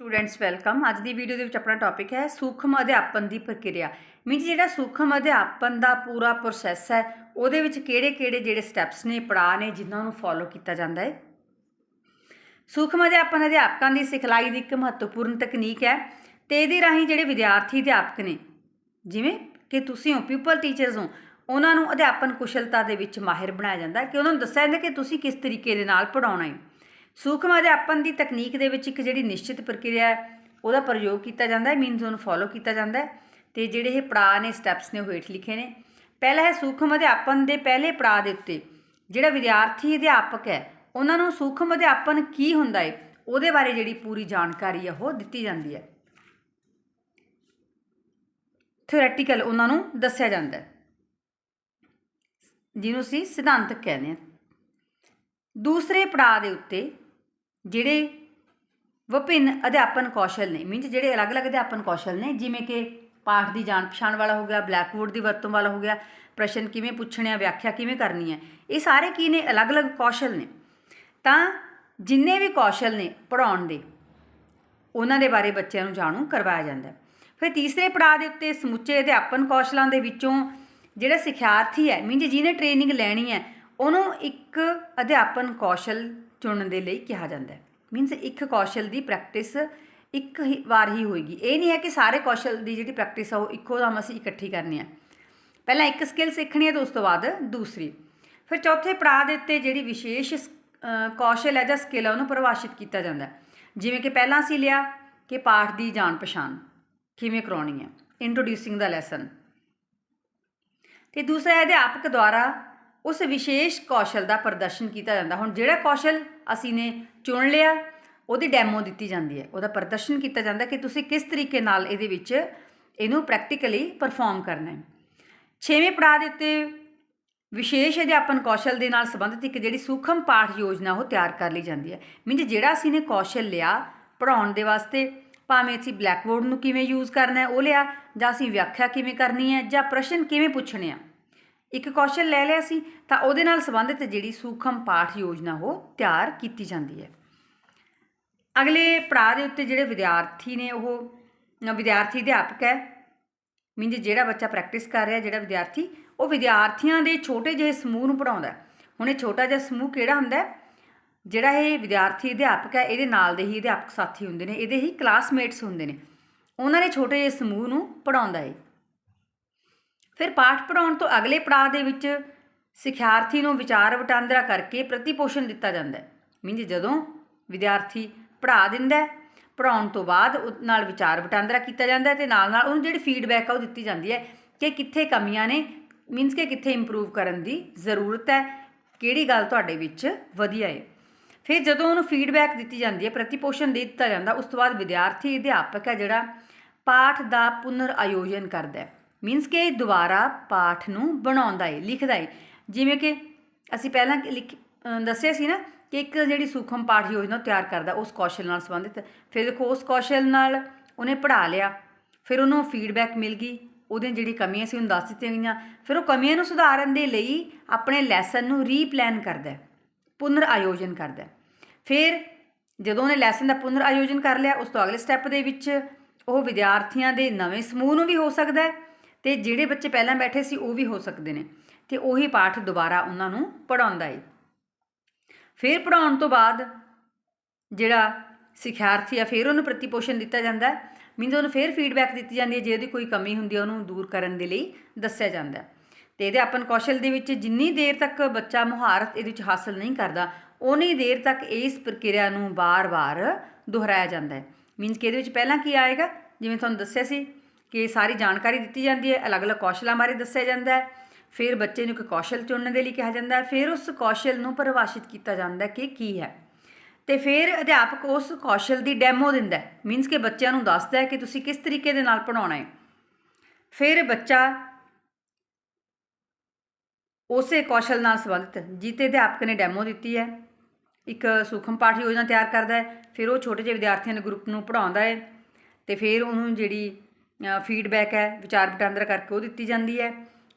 Students welcome ਅੱਜ ਦੀ video ਦੇ ਵਿੱਚ ਆਪਣਾ ਟੌਪਿਕ ਹੈ ਸੂਖਮ ਅਧਿਆਪਨ ਦੀ ਪ੍ਰਕਿਰਿਆ। ਮੀਨਸ ਜਿਹੜਾ ਸੂਖਮ ਅਧਿਆਪਨ ਦਾ ਪੂਰਾ ਪ੍ਰੋਸੈਸ ਹੈ, ਉਹਦੇ ਵਿੱਚ ਕਿਹੜੇ-ਕਿਹੜੇ ਜਿਹੜੇ ਸਟੈਪਸ ਨੇ, ਪੜਾਅ ਨੇ, ਜਿਨ੍ਹਾਂ ਨੂੰ ਫੋਲੋ ਕੀਤਾ ਜਾਂਦਾ ਹੈ? ਸੂਖਮ ਅਧਿਆਪਨ ਅਧਿਆਪਕਾਂ ਦੀ ਸਿਖਲਾਈ ਦੀ ਇੱਕ ਮਹੱਤਵਪੂਰਨ ਤਕਨੀਕ ਹੈ ਤੇ ਇਹਦੇ ਰਾਹੀਂ ਜਿਹੜੇ ਵਿਦਿਆਰਥੀ ਅਧਿਆਪਕ ਨੇ, ਜਿਵੇਂ ਕਿ ਤੁਸੀਂ ਹੋ ਪੀਪਲ ਟੀਚਰਸ ਹੋ, ਉਹਨਾਂ ਨੂੰ ਅਧਿਆਪਨ ਕੁਸ਼ਲਤਾ ਦੇ ਵਿੱਚ ਮਾਹਿਰ ਬਣਾਇਆ ਜਾਂਦਾ ਕਿ ਉਹਨਾਂ ਨੂੰ ਦੱਸਿਆ ਜਾਂਦਾ ਕਿ ਤੁਸੀਂ ਕਿਸ ਤਰੀਕੇ ਦੇ ਨਾਲ ਪੜਾਉਣਾ ਹੈ। ਸੂਖਮ ਅਧਿਆਪਨ ਦੀ ਤਕਨੀਕ ਦੇ ਵਿੱਚ ਇੱਕ ਜਿਹੜੀ ਨਿਸ਼ਚਿਤ ਪ੍ਰਕਿਰਿਆ ਹੈ, ਉਹਦਾ ਪ੍ਰਯੋਗ ਕੀਤਾ ਜਾਂਦਾ ਹੈ ਮੀਨਸ ਉਹਨੂੰ ਫੋਲੋ ਕੀਤਾ ਜਾਂਦਾ ਹੈ ਤੇ ਜਿਹੜੇ ਇਹ ਪੜਾਅ ਨੇ ਸਟੈਪਸ ਨੇ ਉਹ ਹੇਠ ਲਿਖੇ ਨੇ। ਪਹਿਲਾ ਹੈ ਸੂਖਮ ਅਧਿਆਪਨ ਦੇ ਪਹਿਲੇ ਪੜਾਅ ਦੇ ਉੱਤੇ। ਜਿਹੜਾ ਵਿਦਿਆਰਥੀ ਅਧਿਆਪਕ ਹੈ, ਉਹਨਾਂ ਨੂੰ ਸੂਖਮ ਅਧਿਆਪਨ ਕੀ ਹੁੰਦਾ ਹੈ, ਉਹਦੇ ਬਾਰੇ ਜਿਹੜੀ ਪੂਰੀ ਜਾਣਕਾਰੀ ਹੈ, ਉਹ ਦਿੱਤੀ ਜਾਂਦੀ ਹੈ। ਥਿਓਰੈਟੀਕਲ ਉਹਨਾਂ ਨੂੰ ਦੱਸਿਆ ਜਾਂਦਾ ਹੈ। ਜਿਹਨੂੰ ਅਸੀਂ ਸਿਧਾਂਤਕ ਕਹਿੰਦੇ ਹਾਂ। ਦੂਸਰੇ ਪੜਾਅ ਦੇ ਉੱਤੇ ਜਿਹੜੇ ਵਿਭਿੰਨ ਅਧਿਆਪਨ ਕੌਸ਼ਲ ਨੇ ਮੀਨਸ ਜਿਹੜੇ ਅਲੱਗ-ਅਲੱਗ ਅਧਿਆਪਨ ਕੌਸ਼ਲ ਨੇ, ਜਿਵੇਂ ਕਿ ਪਾਠ ਦੀ ਜਾਣ ਪਛਾਣ ਵਾਲਾ ਹੋ ਗਿਆ ਬਲੈਕਬੋਰਡ ਦੀ ਵਰਤੋਂ ਵਾਲਾ ਹੋ ਗਿਆ, ਪ੍ਰਸ਼ਨ ਕਿਵੇਂ ਪੁੱਛਣੇ ਆ, ਵਿਆਖਿਆ ਕਿਵੇਂ ਕਰਨੀ ਹੈ ਇਹ ਸਾਰੇ ਕੀ ਨੇ? ਅਲੱਗ-ਅਲੱਗ ਕੌਸ਼ਲ ਨੇ। ਤਾਂ ਜਿੰਨੇ ਵੀ ਕੌਸ਼ਲ ਨੇ ਪੜਾਉਣ ਦੇ, ਉਹਨਾਂ ਦੇ ਬਾਰੇ ਬੱਚਿਆਂ ਨੂੰ ਜਾਣੂ ਕਰਵਾਇਆ ਜਾਂਦਾ ਹੈ। ਫਿਰ ਤੀਸਰੇ ਪੜਾਅ ਦੇ ਉੱਤੇ ਸਮੁੱਚੇ ਅਧਿਆਪਨ ਕੌਸ਼ਲਾਂ ਦੇ ਵਿੱਚੋਂ ਜਿਹੜਾ ਸਿਖਿਆਰਥੀ ਹੈ ਮੀਨਸ ਜਿਹਨੇ ਟ੍ਰੇਨਿੰਗ ਲੈਣੀ ਹੈ, ਉਹਨੂੰ ਇੱਕ ਅਧਿਆਪਨ ਕੌਸ਼ਲ ਚੁਣਨ ਦੇ ਲਈ ਕਿਹਾ ਜਾਂਦਾ ਹੈ। ਮੀਨਸ ਇੱਕ ਕੌਸ਼ਲ ਦੀ ਪ੍ਰੈਕਟਿਸ ਇੱਕ ਹੀ ਵਾਰ ਹੀ ਹੋਏਗੀ। ਇਹ ਨਹੀਂ ਹੈ ਕਿ ਸਾਰੇ ਕੌਸ਼ਲ ਦੀ ਜਿਹੜੀ ਪ੍ਰੈਕਟਿਸ ਆ ਉਹ ਇੱਕੋ ਦਮ ਅਸੀਂ ਇਕੱਠੀ ਕਰਨੀ ਹੈ ਪਹਿਲਾਂ ਇੱਕ ਸਕਿੱਲ ਸਿੱਖਣੀ ਹੈ ਤੇ ਉਸ ਤੋਂ ਬਾਅਦ ਦੂਸਰੀ। ਫਿਰ ਚੌਥੇ ਪੜਾਅ ਦੇ ਉੱਤੇ ਜਿਹੜੀ ਵਿਸ਼ੇਸ਼ ਸ- ਕੌਸ਼ਲ ਹੈ ਜਾਂ ਸਕਿੱਲ ਹੈ ਉਹਨੂੰ ਪਰਿਭਾਸ਼ਿਤ ਕੀਤਾ ਜਾਂਦਾ ਜਿਵੇਂ ਕਿ ਪਹਿਲਾਂ ਅਸੀਂ ਲਿਆ ਕਿ ਪਾਠ ਦੀ ਜਾਣ ਪਛਾਣ, ਕਿਵੇਂ ਕਰਾਉਣੀ ਹੈ ਇੰਟਰੋਡਿਊਸਿੰਗ ਦਾ ਲੈਸਨ ਤੇ ਦੂਸਰਾ ਅਧਿਆਪਕ ਦੁਆਰਾ ਉਸ ਵਿਸ਼ੇਸ਼ ਕੌਸ਼ਲ ਦਾ ਪ੍ਰਦਰਸ਼ਨ ਕੀਤਾ ਜਾਂਦਾ। ਹੁਣ ਜਿਹੜਾ ਕੌਸ਼ਲ ਅਸੀਂ ਨੇ ਚੁਣ ਲਿਆ, ਉਹਦੀ ਡੈਮੋ ਦਿੱਤੀ ਜਾਂਦੀ ਹੈ। ਉਹਦਾ ਪ੍ਰਦਰਸ਼ਨ ਕੀਤਾ ਜਾਂਦਾ ਕਿ ਤੁਸੀਂ ਕਿਸ ਤਰੀਕੇ ਨਾਲ ਇਹਦੇ ਵਿੱਚ ਇਹਨੂੰ ਪ੍ਰੈਕਟੀਕਲੀ ਪਰਫਾਰਮ ਕਰਨਾ ਹੈ। ਛੇਵੇਂ ਪੜਾਅ ਦੇ ਉੱਤੇ ਵਿਸ਼ੇਸ਼ ਅਧਿਆਪਨ ਕੌਸ਼ਲ ਦੇ ਨਾਲ ਸੰਬੰਧਿਤ ਇੱਕ ਜਿਹੜੀ ਸੂਖਮ ਪਾਠ ਯੋਜਨਾ ਉਹ ਤਿਆਰ ਕਰ ਲਈ ਜਾਂਦੀ ਹੈ। ਮੀਨਸ ਜਿਹੜਾ ਅਸੀਂ ਨੇ ਕੌਸ਼ਲ ਲਿਆ ਪੜਾਉਣ ਦੇ ਵਾਸਤੇ, ਭਾਵੇਂ ਅਸੀਂ ਬਲੈਕਬੋਰਡ ਨੂੰ ਕਿਵੇਂ ਯੂਜ਼ ਕਰਨਾ ਹੈ ਉਹ ਲਿਆ ਜਾਂ ਅਸੀਂ ਵਿਆਖਿਆ ਕਿਵੇਂ ਕਰਨੀ ਹੈ ਜਾਂ ਪ੍ਰਸ਼ਨ ਕਿਵੇਂ ਪੁੱਛਣੇ ਆ ਇੱਕ ਕੌਸ਼ਲ ਲੈ ਲਿਆ ਸੀ, ਤਾਂ ਉਹਦੇ ਨਾਲ ਸੰਬੰਧਿਤ ਜਿਹੜੀ ਸੂਖਮ ਪਾਠ ਯੋਜਨਾ ਉਹ ਤਿਆਰ ਕੀਤੀ ਜਾਂਦੀ ਹੈ। ਅਗਲੇ ਪੜਾਅ ਦੇ ਉੱਤੇ ਜਿਹੜੇ ਵਿਦਿਆਰਥੀ ਨੇ ਉਹ ਵਿਦਿਆਰਥੀ ਅਧਿਆਪਕ ਹੈ, ਮੀਨਜ਼ ਜਿਹੜਾ ਬੱਚਾ ਪ੍ਰੈਕਟਿਸ ਕਰ ਰਿਹਾ, ਜਿਹੜਾ ਵਿਦਿਆਰਥੀ, ਉਹ ਵਿਦਿਆਰਥੀਆਂ ਦੇ ਛੋਟੇ ਜਿਹੇ ਸਮੂਹ ਨੂੰ ਪੜਾਉਂਦਾ ਹੁਣ ਇਹ ਛੋਟਾ ਜਿਹਾ ਸਮੂਹ ਕਿਹੜਾ ਹੁੰਦਾ ਹੈ? ਜਿਹੜਾ ਇਹ ਵਿਦਿਆਰਥੀ ਅਧਿਆਪਕ ਹੈ, ਇਹਦੇ ਨਾਲ ਦੇ ਹੀ ਅਧਿਆਪਕ ਸਾਥੀ ਹੁੰਦੇ ਨੇ, ਇਹਦੇ ਹੀ ਕਲਾਸਮੇਟਸ ਹੁੰਦੇ ਨੇ। ਉਹਨਾਂ ਨੇ ਛੋਟੇ ਜਿਹੇ ਸਮੂਹ ਨੂੰ ਪੜਾਉਂਦਾ ਹੈ। ਫਿਰ ਪਾਠ ਪੜਾਉਣ ਤੋਂ ਅਗਲੇ ਪੜਾਅ ਦੇ ਵਿੱਚ ਸਿਖਿਆਰਥੀ ਨੂੰ ਵਿਚਾਰ ਵਟਾਂਦਰਾ ਕਰਕੇ ਪ੍ਰਤੀਪੋਸ਼ਣ ਦਿੱਤਾ ਜਾਂਦਾ ਹੈ। ਮੀਨਸ ਜਦੋਂ ਵਿਦਿਆਰਥੀ ਪੜ੍ਹਾ ਦਿੰਦਾ ਹੈ ਪੜਾਉਣ ਤੋਂ ਬਾਅਦ ਉਹ ਨਾਲ ਵਿਚਾਰ ਵਟਾਂਦਰਾ ਕੀਤਾ ਜਾਂਦਾ ਹੈ ਤੇ ਨਾਲ ਨਾਲ ਉਹਨੂੰ ਜਿਹੜੀ ਫੀਡਬੈਕ ਆ ਉਹ ਦਿੱਤੀ ਜਾਂਦੀ ਹੈ ਕਿ ਕਿੱਥੇ ਕਮੀਆਂ ਨੇ ਮੀਨਸ ਕਿ ਕਿੱਥੇ ਇੰਪਰੂਵ ਕਰਨ ਦੀ ਜ਼ਰੂਰਤ ਹੈ, ਕਿਹੜੀ ਗੱਲ ਤੁਹਾਡੇ ਵਿੱਚ ਵਧੀਆ ਹੈ। ਫਿਰ ਜਦੋਂ ਉਹਨੂੰ ਫੀਡਬੈਕ ਦਿੱਤੀ ਜਾਂਦੀ ਹੈ, ਪ੍ਰਤੀਪੋਸ਼ਣ ਦੇ ਦਿੱਤਾ ਜਾਂਦਾ, ਉਸ ਤੋਂ ਬਾਅਦ ਵਿਦਿਆਰਥੀ ਅਧਿਆਪਕ ਹੈ ਜਿਹੜਾ ਪਾਠ ਦਾ ਪੁਨਰ ਆਯੋਜਨ ਕਰਦਾ ਹੈ। ਮੀਨਸ ਕਿ ਦੁਬਾਰਾ ਪਾਠ ਨੂੰ ਬਣਾਉਂਦਾ ਏ, ਲਿਖਦਾ ਏ। ਜਿਵੇਂ ਕਿ ਅਸੀਂ ਪਹਿਲਾਂ ਲਿਖ ਦੱਸਿਆ ਸੀ ਨਾ ਕਿ ਇੱਕ ਜਿਹੜੀ ਸੂਖਮ ਪਾਠ ਯੋਜਨਾ ਉਹ ਤਿਆਰ ਕਰਦਾ, ਉਸ ਕੌਸ਼ਲ ਨਾਲ ਸੰਬੰਧਿਤ। ਫਿਰ ਦੇਖੋ, ਉਸ ਕੌਸ਼ਲ ਨਾਲ ਉਹਨੇ ਪੜ੍ਹਾ ਲਿਆ, ਫਿਰ ਉਹਨੂੰ ਫੀਡਬੈਕ ਮਿਲ ਗਈ, ਉਹਦੀਆਂ ਜਿਹੜੀ ਕਮੀਆਂ ਸੀ ਉਹਨੂੰ ਦੱਸ ਦਿੱਤੀਆਂ ਗਈਆਂ। ਫਿਰ ਉਹ ਕਮੀਆਂ ਨੂੰ ਸੁਧਾਰਨ ਦੇ ਲਈ ਆਪਣੇ ਲੈਸਨ ਨੂੰ ਰੀਪਲਾਨ ਕਰਦਾ ਪੁਨਰ ਆਯੋਜਨ ਕਰਦਾ ਫਿਰ ਜਦੋਂ ਉਹਨੇ ਲੈਸਨ ਦਾ ਪੁਨਰ ਆਯੋਜਨ ਕਰ ਲਿਆ, ਉਸ ਤੋਂ ਅਗਲੇ ਸਟੈਪ ਦੇ ਵਿੱਚ ਉਹ ਵਿਦਿਆਰਥੀਆਂ ਦੇ ਨਵੇਂ ਸਮੂਹ ਨੂੰ ਵੀ ਹੋ ਸਕਦਾ ਹੈ ਤੇ ਜਿਹੜੇ ਬੱਚੇ ਪਹਿਲਾਂ ਬੈਠੇ ਸੀ ਉਹ ਵੀ ਹੋ ਸਕਦੇ ਨੇ ਤੇ ਉਹੀ ਪਾਠ ਦੁਬਾਰਾ ਉਹਨਾਂ ਨੂੰ ਪੜਾਉਂਦਾ ਏ। ਫਿਰ ਪੜਾਉਣ ਤੋਂ ਬਾਅਦ ਜਿਹੜਾ ਸਿਖਿਆਰਥੀ ਆ, ਫਿਰ ਉਹਨੂੰ ਪ੍ਰਤੀਪੋਸ਼ਣ ਦਿੱਤਾ ਜਾਂਦਾ ਹੈ। ਮੀਨਸ ਉਹਨੂੰ ਫਿਰ ਫੀਡਬੈਕ ਦਿੱਤੀ ਜਾਂਦੀ ਹੈ, ਜੇ ਉਹਦੀ ਕੋਈ ਕਮੀ ਹੁੰਦੀ ਹੈ, ਉਹਨੂੰ ਦੂਰ ਕਰਨ ਦੇ ਲਈ ਦੱਸਿਆ ਜਾਂਦਾ ਹੈ। ਤੇ ਇਹਦੇ ਆਪਨ ਕੌਸ਼ਲ ਦੇ ਵਿੱਚ ਜਿੰਨੀ ਦੇਰ ਤੱਕ ਬੱਚਾ ਮੁਹਾਰਤ ਇਹਦੇ ਵਿੱਚ ਹਾਸਲ ਨਹੀਂ ਕਰਦਾ ਉਨੀ ਦੇਰ ਤੱਕ ਇਸ ਪ੍ਰਕਿਰਿਆ ਨੂੰ ਬਾਰ-ਬਾਰ ਦੁਹਰਾਇਆ ਜਾਂਦਾ ਹੈ। ਮੀਨਸ ਕਿ ਇਹਦੇ ਵਿੱਚ ਪਹਿਲਾਂ ਕੀ ਆਏਗਾ? ਜਿਵੇਂ ਤੁਹਾਨੂੰ ਦੱਸਿਆ ਸੀ ਕਿ ਸਾਰੀ ਜਾਣਕਾਰੀ ਦਿੱਤੀ ਜਾਂਦੀ ਹੈ, ਅਲੱਗ-ਅਲੱਗ ਕੌਸ਼ਲਾਂ ਬਾਰੇ ਦੱਸਿਆ ਜਾਂਦਾ ਹੈ। ਫਿਰ ਬੱਚੇ ਨੂੰ ਇੱਕ ਕੌਸ਼ਲ ਚੁਣਨ ਦੇ ਲਈ ਕਿਹਾ ਜਾਂਦਾ ਹੈ। ਫਿਰ ਉਸ ਕੌਸ਼ਲ ਨੂੰ ਪਰਿਭਾਸ਼ਿਤ ਕੀਤਾ ਜਾਂਦਾ ਕਿ ਕੀ ਹੈ। ਤੇ ਫਿਰ ਅਧਿਆਪਕ ਉਸ ਕੌਸ਼ਲ ਦੀ ਡੈਮੋ ਦਿੰਦਾ ਹੈ। ਮੀਨਸ ਕਿ ਬੱਚਿਆਂ ਨੂੰ ਦੱਸਦਾ ਹੈ ਕਿ ਤੁਸੀਂ ਕਿਸ ਤਰੀਕੇ ਦੇ ਨਾਲ ਪੜਾਉਣਾ ਹੈ। ਫਿਰ ਬੱਚਾ ਉਸੇ ਕੌਸ਼ਲ ਨਾਲ ਸੰਬੰਧਿਤ ਜਿੱਤੇ ਅਧਿਆਪਕ ਨੇ ਡੈਮੋ ਦਿੱਤੀ ਹੈ। ਇੱਕ ਸੂਖਮ ਪਾਠ ਯੋਜਨਾ ਤਿਆਰ ਕਰਦਾ ਹੈ। ਫਿਰ ਉਹ ਛੋਟੇ ਜਿਹੇ ਵਿਦਿਆਰਥੀਆਂ ਦੇ ਗਰੁੱਪ ਨੂੰ ਪੜਾਉਂਦਾ ਹੈ। ਤੇ ਫਿਰ ਉਹਨੂੰ ਜਿਹੜੀ ਫੀਡਬੈਕ ਹੈ, ਵਿਚਾਰ ਵਟਾਂਦਰਾ ਕਰਕੇ ਉਹ ਦਿੱਤੀ ਜਾਂਦੀ ਹੈ।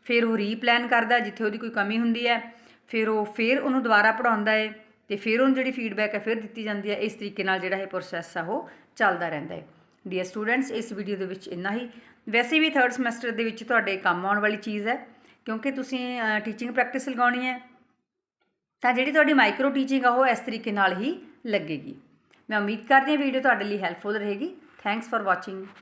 ਫਿਰ ਉਹ ਰੀਪਲਾਨ ਕਰਦਾ ਜਿੱਥੇ ਉਹਦੀ ਕੋਈ ਕਮੀ ਹੁੰਦੀ ਹੈ। ਫਿਰ ਉਹ ਫਿਰ ਉਹਨੂੰ ਦੁਬਾਰਾ ਪੜਾਉਂਦਾ ਹੈ ਤੇ ਫਿਰ ਉਹਨੂੰ ਜਿਹੜੀ ਫੀਡਬੈਕ ਹੈ, ਫਿਰ ਦਿੱਤੀ ਜਾਂਦੀ ਹੈ। ਇਸ ਤਰੀਕੇ ਨਾਲ ਜਿਹੜਾ ਇਹ ਪ੍ਰੋਸੈਸ ਆ, ਉਹ ਚੱਲਦਾ ਰਹਿੰਦਾ ਹੈ। ਡੀਅਰ ਸਟੂਡੈਂਟਸ ਇਸ ਵੀਡੀਓ ਦੇ ਵਿੱਚ ਇੰਨਾ ਹੀ। ਵੈਸੇ ਵੀ ਥਰਡ ਸਮੈਸਟਰ ਦੇ ਵਿੱਚ ਤੁਹਾਡੇ ਕੰਮ ਆਉਣ ਵਾਲੀ ਚੀਜ਼ ਹੈ, ਕਿਉਂਕਿ ਤੁਸੀਂ ਟੀਚਿੰਗ ਪ੍ਰੈਕਟਿਸ ਲਗਾਉਣੀ ਹੈ। ਤਾਂ ਜਿਹੜੀ ਤੁਹਾਡੀ ਮਾਈਕਰੋ ਟੀਚਿੰਗ ਆ, ਉਹ ਇਸ ਤਰੀਕੇ ਨਾਲ ਹੀ ਲੱਗੇਗੀ। ਮੈਂ ਉਮੀਦ ਕਰਦੀ ਹਾਂ ਵੀਡੀਓ ਤੁਹਾਡੇ ਲਈ ਹੈਲਪਫੁਲ ਰਹੇਗੀ। Thanks for watching